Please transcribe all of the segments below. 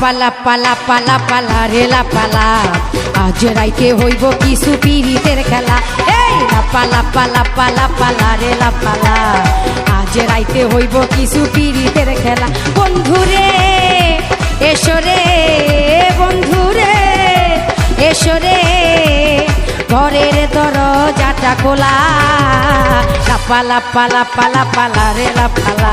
পালা পালা পালা পালা রেলা পালা। আজ রাইতে হইব কিছু পিরিতের খেলা। এই পালা পালা পালা পালা রেলা পালা। আজ রাইতে হইব কিছু পিরিতের খেলা। বন্ধুরে এসো রে বন্ধুরে এসো রে। ঘরের দরজাটা খোলা। পালা পালা পালা পালা রেলা পালা।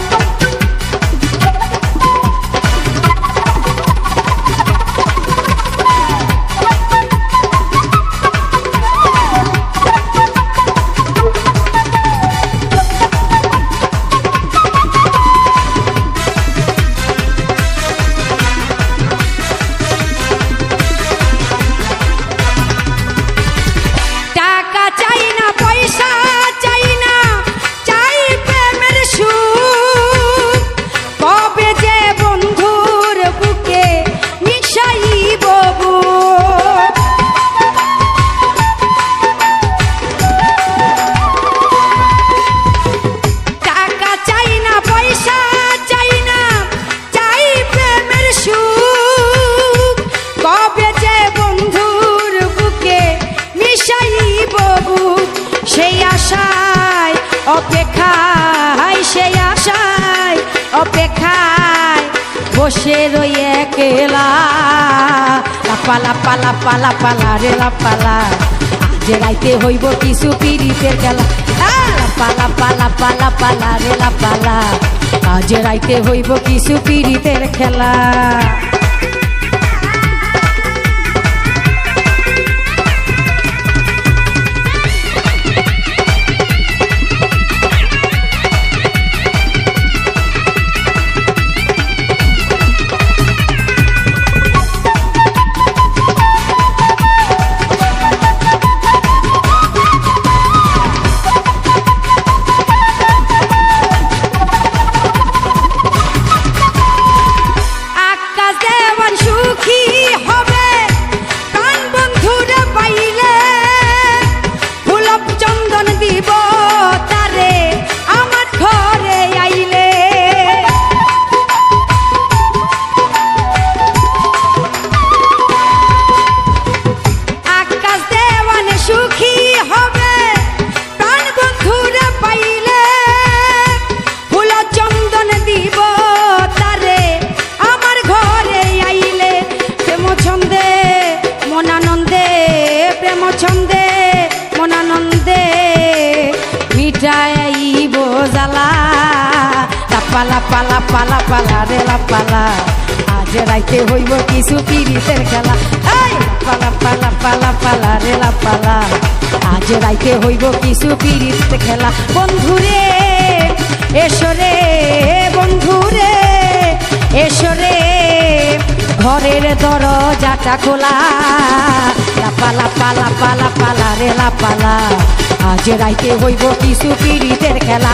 অপেক্ষায় বসে রই একলা। লাপালা পালা পালা পালা রে লাপালা যে রাইতে হইব কিছু পিড়িতের খেলা। পালা পালা পালা পালা রে লাপালা আজ রাইতে হইব কিছু পিড়িতের খেলা। পালা পালা পালা রে লাপালা আজ রাইতে হইব কিছু পিড়িতের খেলা। এই! পালা পালা পালা পালা রে লাপালা আজ রাইতে হইব কিছু পিড়িত খেলা। বন্ধুরে এসো রে বন্ধুরে এসো রে। ঘরের দরজাটা খোলা। লাপালা পালা পালা পালা রে লাপালা আজ রাইতে হইব কিছু পিড়িতের খেলা।